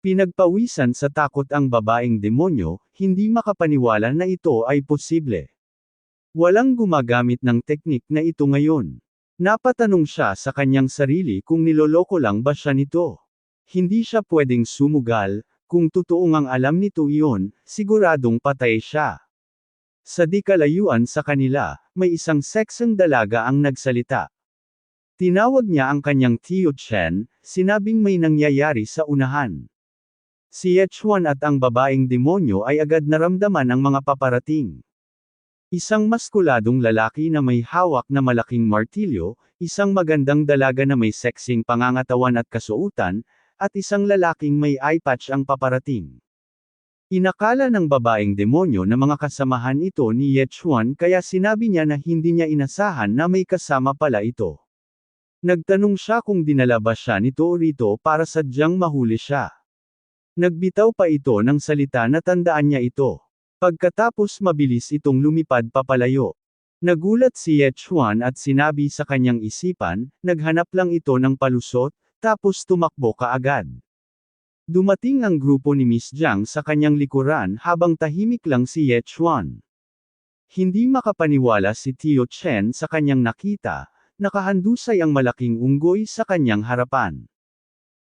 Pinagpawisan sa takot ang babaeng demonyo, hindi makapaniwala na ito ay posible. Walang gumagamit ng teknik na ito ngayon. Napatanong siya sa kanyang sarili kung niloloko lang ba siya nito. Hindi siya pwedeng sumugal, kung totoo ngang alam nito iyon, siguradong patay siya. Sa di kalayuan sa kanila, may isang seksang dalaga ang nagsalita. Tinawag niya ang kanyang Tio Chen, sinabing may nangyayari sa unahan. Si Yechuan at ang babaeng demonyo ay agad naramdaman ang mga paparating. Isang maskuladong lalaki na may hawak na malaking martilyo, isang magandang dalaga na may sexing pangangatawan at kasuutan, at isang lalaking may eye patch ang paparating. Inakala ng babaeng demonyo na mga kasamahan ito ni Yechuan kaya sinabi niya na hindi niya inasahan na may kasama pala ito. Nagtanong siya kung dinala ba siya nito rito para sadyang mahuli siya. Nagbitaw pa ito ng salita na tandaan niya ito. Pagkatapos mabilis itong lumipad papalayo. Nagulat si Yechuan at sinabi sa kanyang isipan, naghanap lang ito ng palusot, tapos tumakbo kaagad. Dumating ang grupo ni Miss Jiang sa kanyang likuran habang tahimik lang si Yechuan. Hindi makapaniwala si Tio Chen sa kanyang nakita, nakahandusay ang malaking unggoy sa kanyang harapan.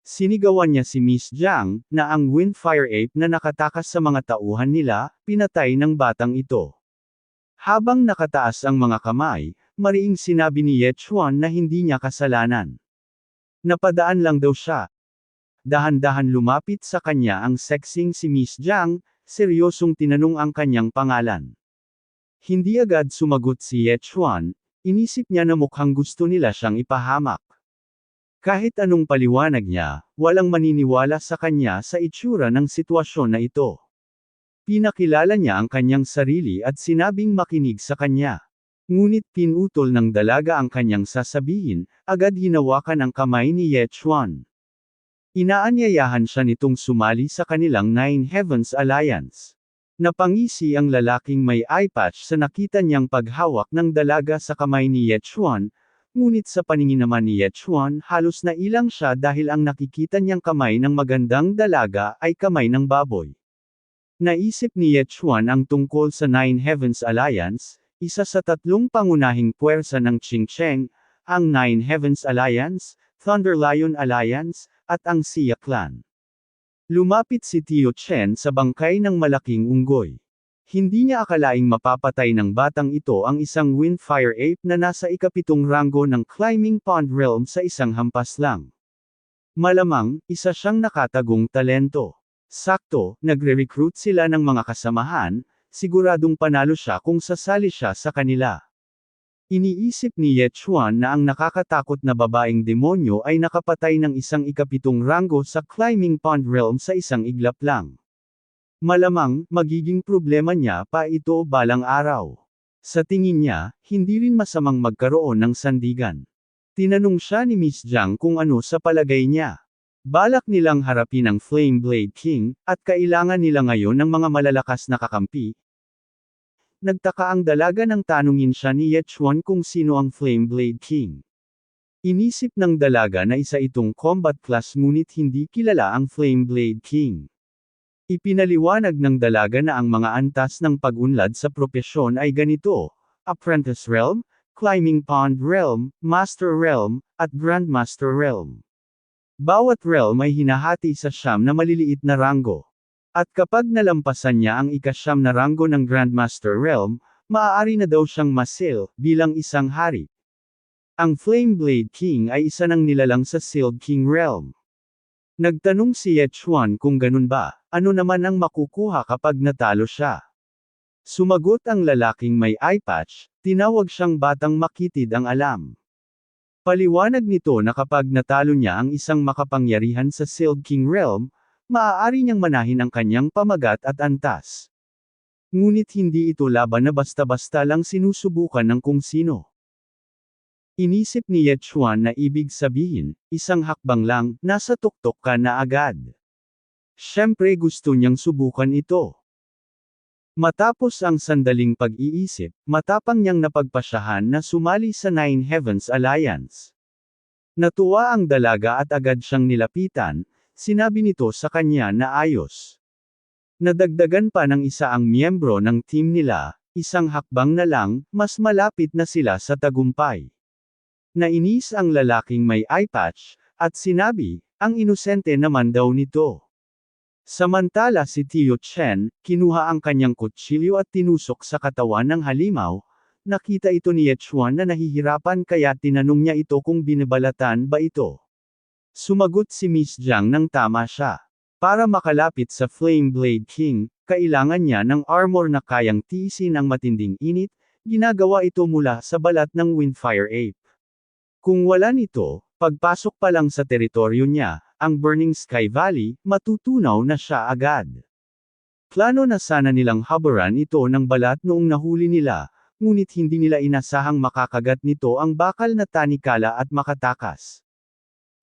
Sinigawan niya si Miss Jiang, na ang Windfire Ape na nakatakas sa mga tauhan nila, pinatay ng batang ito. Habang nakataas ang mga kamay, mariing sinabi ni Ye Chuan na hindi niya kasalanan. Napadaan lang daw siya. Dahan-dahan lumapit sa kanya ang sexing si Miss Jiang, seryosong tinanong ang kanyang pangalan. Hindi agad sumagot si Ye Chuan, inisip niya na mukhang gusto nila siyang ipahamak. Kahit anong paliwanag niya, walang maniniwala sa kanya sa itsura ng sitwasyon na ito. Pinakilala niya ang kanyang sarili at sinabing makinig sa kanya. Ngunit pinutol ng dalaga ang kanyang sasabihin, agad hinawakan ang kamay ni Ye Chuan. Inaanyayahan siya nitong sumali sa kanilang Nine Heavens Alliance. Napangisi ang lalaking may eye patch sa nakita niyang paghawak ng dalaga sa kamay ni Ye Chuan, Ngunit sa paningin naman ni Yechuan, halos na ilang siya dahil ang nakikita niyang kamay ng magandang dalaga ay kamay ng baboy. Naisip ni Yechuan ang tungkol sa Nine Heavens Alliance, isa sa tatlong pangunahing puwersa ng Qingcheng, ang Nine Heavens Alliance, Thunder Lion Alliance, at ang Xia Clan. Lumapit si Tio Chen sa bangkay ng malaking unggoy. Hindi niya akalaing mapapatay ng batang ito ang isang Windfire Ape na nasa ikapitong ranggo ng Climbing Pond Realm sa isang hampas lang. Malamang, isa siyang nakatagong talento. Sakto, nagre-recruit sila ng mga kasamahan, siguradong panalo siya kung sasali siya sa kanila. Iniisip ni Ye Chuan na ang nakakatakot na babaeng demonyo ay nakapatay ng isang ikapitong ranggo sa Climbing Pond Realm sa isang iglap lang. Malamang, magiging problema niya pa ito balang araw. Sa tingin niya, hindi rin masamang magkaroon ng sandigan. Tinanong siya ni Miss Jiang kung ano sa palagay niya. Balak nilang harapin ang Flame Blade King, at kailangan nila ngayon ng mga malalakas na kakampi. Nagtaka ang dalaga nang tanungin siya ni Yechuan kung sino ang Flame Blade King. Inisip ng dalaga na isa itong combat class ngunit hindi kilala ang Flame Blade King. Ipinaliwanag ng dalaga na ang mga antas ng pag-unlad sa propesyon ay ganito, Apprentice Realm, Climbing Pond Realm, Master Realm, at Grandmaster Realm. Bawat realm ay hinahati sa siyam na maliliit na ranggo. At kapag nalampasan niya ang ikasyam na ranggo ng Grandmaster Realm, maaari na daw siyang masil, bilang isang hari. Ang Flame Blade King ay isa ng nilalang sa Sealed King Realm. Nagtanong si Yechuan kung ganun ba, ano naman ang makukuha kapag natalo siya. Sumagot ang lalaking may eye patch, tinawag siyang batang makitid ang alam. Paliwanag nito na kapag natalo niya ang isang makapangyarihan sa Sealed King Realm, maaari niyang manahin ang kanyang pamagat at antas. Ngunit hindi ito laban na basta-basta lang sinusubukan ng kung sino. Inisip ni Yechuan na ibig sabihin, isang hakbang lang, nasa tuktok ka na agad. Siyempre gusto niyang subukan ito. Matapos ang sandaling pag-iisip, matapang niyang napagpasyahan na sumali sa Nine Heavens Alliance. Natuwa ang dalaga at agad siyang nilapitan, Sinabi nito sa kanya na ayos. Nadagdagan pa ng isa ang miyembro ng team nila, isang hakbang na lang, mas malapit na sila sa tagumpay. Nainis ang lalaking may eye patch, at sinabi, ang inosente naman daw nito. Samantala si Tio Chen, kinuha ang kanyang kutsilyo at tinusok sa katawan ng halimaw, nakita ito ni Yechuan na nahihirapan kaya tinanong niya ito kung binabalatan ba ito. Sumagot si Miss Jiang nang tama siya. Para makalapit sa Flame Blade King, kailangan niya ng armor na kayang tiisin ang matinding init, ginagawa ito mula sa balat ng Windfire Ape. Kung wala nito, pagpasok pa lang sa teritoryo niya, ang Burning Sky Valley, matutunaw na siya agad. Plano na sana nilang haburan ito ng balat noong nahuli nila, ngunit hindi nila inasahang makakagat nito ang bakal na tanikala at makatakas.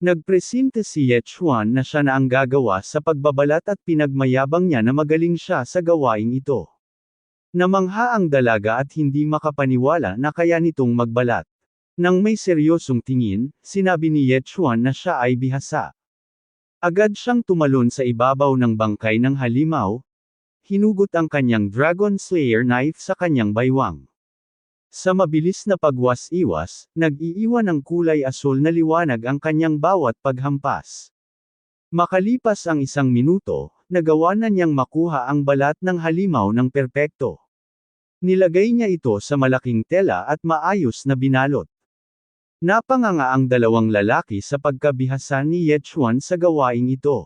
Nagpresinte si Yechuan na siya na ang gagawa sa pagbabalat at pinagmayabang niya na magaling siya sa gawaing ito. Namangha ang dalaga at hindi makapaniwala na kaya nitong magbalat. Nang may seryosong tingin, sinabi ni Yechuan na siya ay bihasa. Agad siyang tumalon sa ibabaw ng bangkay ng halimaw, hinugot ang kanyang Dragon Slayer knife sa kanyang baywang. Sa mabilis na pagwas-iwas, nag-iiwan ng kulay asul na liwanag ang kanyang bawat paghampas. Makalipas ang isang minuto, nagawa na niyang makuha ang balat ng halimaw ng perpekto. Nilagay niya ito sa malaking tela at maayos na binalot. Napanganga ang dalawang lalaki sa pagkabihasa ni Yechuan sa gawaing ito.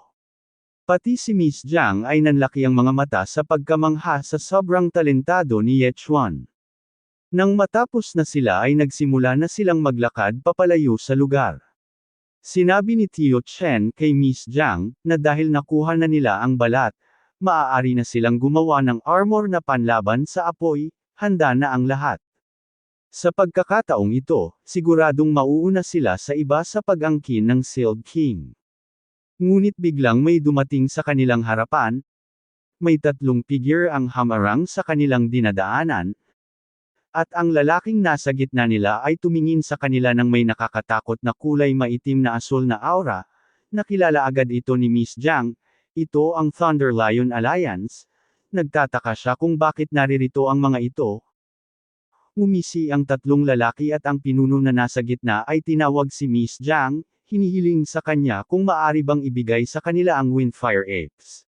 Pati si Miss Jiang ay nanlaki ang mga mata sa pagkamangha sa sobrang talentado ni Yechuan. Nang matapos na sila ay nagsimula na silang maglakad papalayo sa lugar. Sinabi ni Tio Chen kay Miss Jiang, na dahil nakuha na nila ang balat, maaari na silang gumawa ng armor na panlaban sa apoy, handa na ang lahat. Sa pagkakataong ito, siguradong mauuna sila sa iba sa pag-angkin ng Sealed King. Ngunit biglang may dumating sa kanilang harapan, may tatlong figure ang hamarang sa kanilang dinadaanan, at ang lalaking nasa gitna nila ay tumingin sa kanila ng may nakakatakot na kulay maitim na asul na aura, nakilala agad ito ni Miss Jiang, ito ang Thunder Lion Alliance, nagtataka siya kung bakit naririto ang mga ito. Umisi ang tatlong lalaki at ang pinuno na nasa gitna ay tinawag si Miss Jiang, hinihiling sa kanya kung maari bang ibigay sa kanila ang Windfire Apes.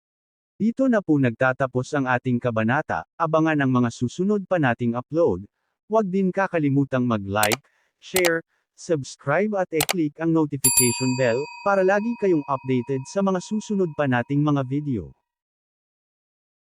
Dito na po nagtatapos ang ating kabanata, abangan ang mga susunod pa nating upload. Huwag din kakalimutang mag-like, share, subscribe at e-click ang notification bell, para lagi kayong updated sa mga susunod pa nating mga video.